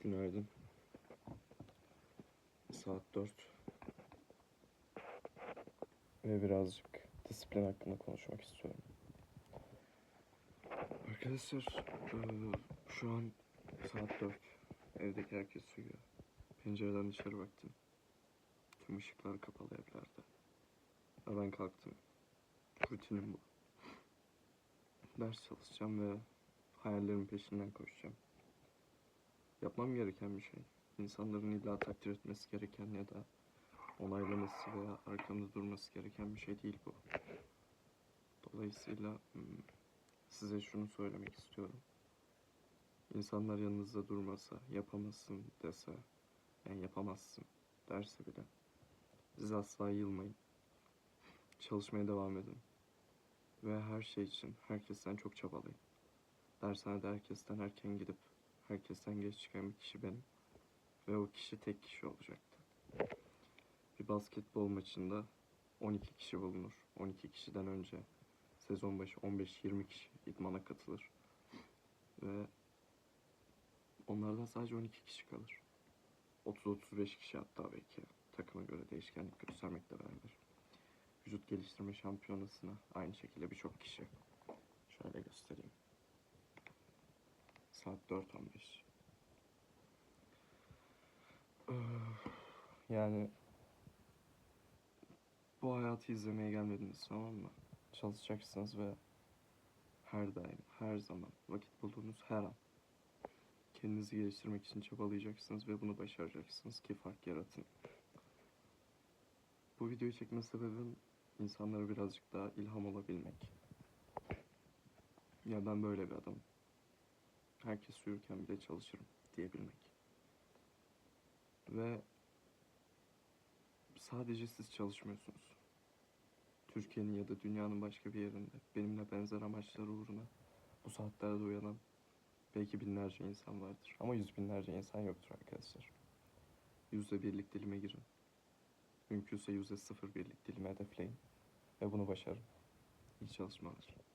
Günaydın. Saat 4. Ve birazcık disiplin hakkında konuşmak istiyorum. Arkadaşlar, eee, şu an saat 4. Evdeki herkes uyuyor. Pencereden dışarı baktım. Tüm ışıklar kapalı evlerde. Ve ben kalktım. Rutinim bu. Ders çalışacağım ve hayallerimin peşinden koşacağım. Yapmam gereken bir şey. İnsanların illa takdir etmesi gereken ya da onaylaması veya arkamda durması gereken bir şey değil bu. Dolayısıyla hmm, size şunu söylemek istiyorum. İnsanlar yanınızda durmasa, yapamazsın dese, yani yapamazsın derse bile siz asla yılmayın. Çalışmaya devam edin. Ve her şey için herkesten çok çabalayın. Dershanede herkesten erken gidip herkesten geç çıkan bir kişi benim. Ve o kişi tek kişi olacaktı. Bir basketbol maçında 12 kişi bulunur. 12 kişiden önce sezon başı 15-20 kişi idmana katılır. Ve onlardan sadece 12 kişi kalır. 30-35 kişi hatta belki takıma göre değişkenlik göstermekle beraber. Vücut geliştirme şampiyonasına aynı şekilde birçok kişi. Şöyle göstereyim. Saat 4.15. Yani bu hayatı izlemeye gelmediniz tamam mı? Çalışacaksınız ve her daim, her zaman, vakit bulduğunuz her an kendinizi geliştirmek için çabalayacaksınız ve bunu başaracaksınız ki fark yaratın. Bu videoyu çekme sebebim insanlara birazcık daha ilham olabilmek. Ya ben böyle bir adamım. Herkes uyurken bile çalışırım diyebilmek. Ve sadece siz çalışmıyorsunuz. Türkiye'nin ya da dünyanın başka bir yerinde benimle benzer amaçlar uğruna bu saatlerde uyanan belki binlerce insan vardır. Ama yüz binlerce insan yoktur arkadaşlar. Yüzde birlik dilime girin. Mümkünse yüzde sıfır birlik dilimi hedefleyin. Ve bunu başarın. İyi çalışmalar.